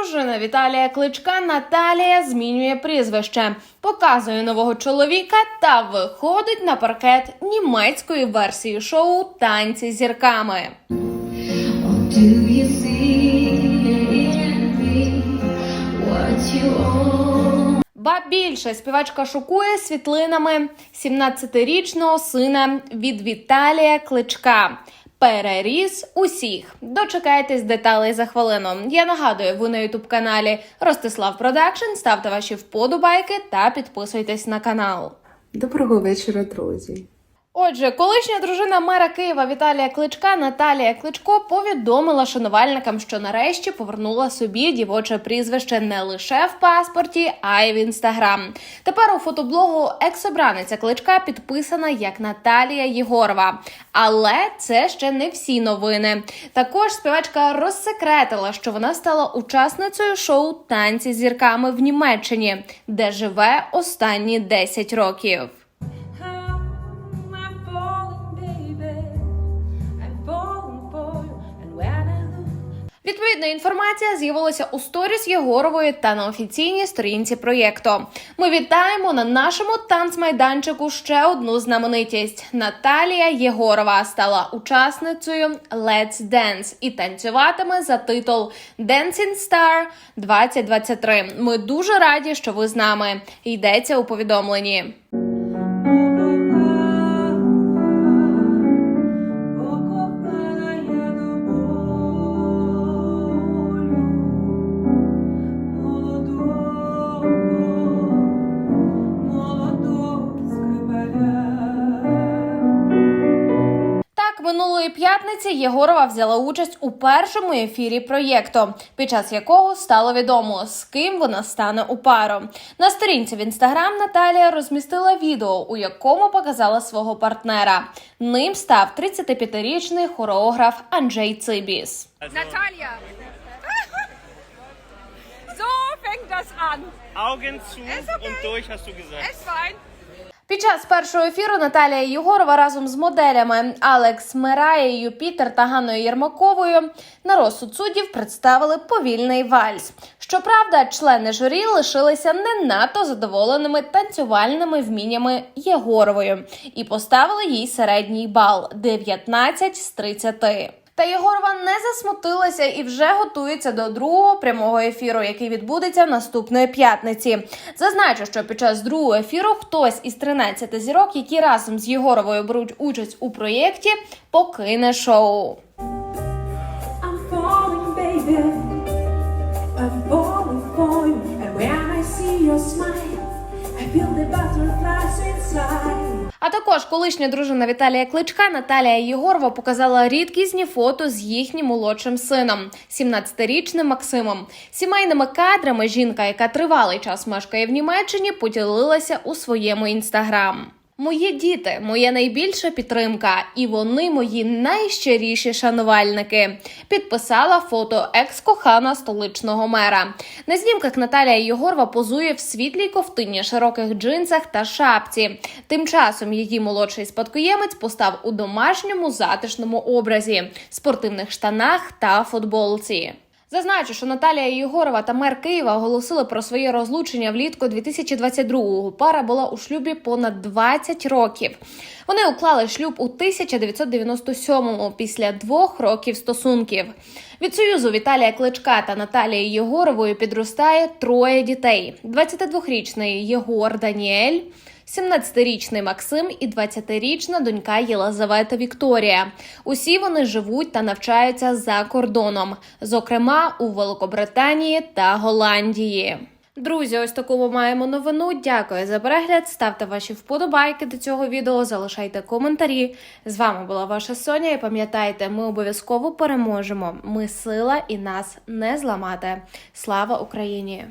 дружина Віталія Кличка Наталія змінює прізвище, показує нового чоловіка та виходить на паркет німецької версії шоу Танці з зірками. Ба більше співачка шокує світлинами 17-річного сина від Віталія Кличка. Переріс усіх. Дочекайтесь деталей за хвилину. Я нагадую, ви на ютуб каналі Ростислав Продакшн. Ставте ваші вподобайки та підписуйтесь на канал. Доброго вечора, друзі. Отже, колишня дружина мера Києва Віталія Кличка Наталія Кличко повідомила шанувальникам, що нарешті повернула собі дівоче прізвище не лише в паспорті, а й в інстаграм. Тепер у фотоблогу екс-обраниця Кличка підписана як Наталія Єгорова. Але це ще не всі новини. Також співачка розсекретила, що вона стала учасницею шоу Танці зірками в Німеччині, де живе останні 10 років. Відповідна інформація з'явилася у сторіс Єгорової та на офіційній сторінці проєкту. Ми вітаємо на нашому танцмайданчику ще одну знаменитість. Наталія Єгорова стала учасницею Let's Dance і танцюватиме за титул Dancing Star 2023. Ми дуже раді, що ви з нами. Йдеться у повідомленні. Минулої п'ятниці Єгорова взяла участь у першому ефірі проєкту, під час якого стало відомо, з ким вона стане у пару. На сторінці в інстаграм Наталія розмістила відео, у якому показала свого партнера. Ним став 35-річний хореограф Анджей Цибіс. Natalia. so fängt das an. Augen zu okay. und durch, hast du gesagt. Ist fein. Під час першого ефіру Наталія Єгорова разом з моделями Алекс Мираєю, Пітер та Ганною Єрмаковою на розсуд суддів представили повільний вальс. Щоправда, члени журі лишилися не надто задоволеними танцювальними вміннями Єгорової і поставили їй середній бал 19 з 30. Та Єгорова не засмутилася і вже готується до другого прямого ефіру, який відбудеться наступної п'ятниці. Зазначу, що під час другого ефіру хтось із 13 зірок, які разом з Єгоровою беруть участь у проєкті, покине шоу. А також колишня дружина Віталія Кличка Наталія Єгорова показала рідкісні фото з їхнім молодшим сином, 17-річним Максимом. Сімейними кадрами жінка, яка тривалий час мешкає в Німеччині, поділилася у своєму інстаграм. Мої діти, моя найбільша підтримка, і вони мої найщиріші шанувальники. Підписала фото екс-кохана столичного мера. На знімках Наталія Єгорова позує в світлій ковтині, широких джинсах та шапці. Тим часом її молодший спадкоємець постав у домашньому затишному образі, спортивних штанах та футболці. Зазначу, що Наталія Єгорова та мер Києва оголосили про своє розлучення влітку 2022-го. Пара була у шлюбі понад 20 років. Вони уклали шлюб у 1997-му після двох років стосунків. Від союзу Віталія Кличка та Наталії Єгорової підростає троє дітей: 22-річний Єгор Даніель. 17-річний Максим і 20-річна донька Єлизавета Вікторія. Усі вони живуть та навчаються за кордоном, зокрема у Великобританії та Голландії. Друзі, ось таку ми маємо новину. Дякую за перегляд. Ставте ваші вподобайки до цього відео, залишайте коментарі. З вами була ваша Соня. І пам'ятайте, ми обов'язково переможемо. Ми сила і нас не зламати. Слава Україні!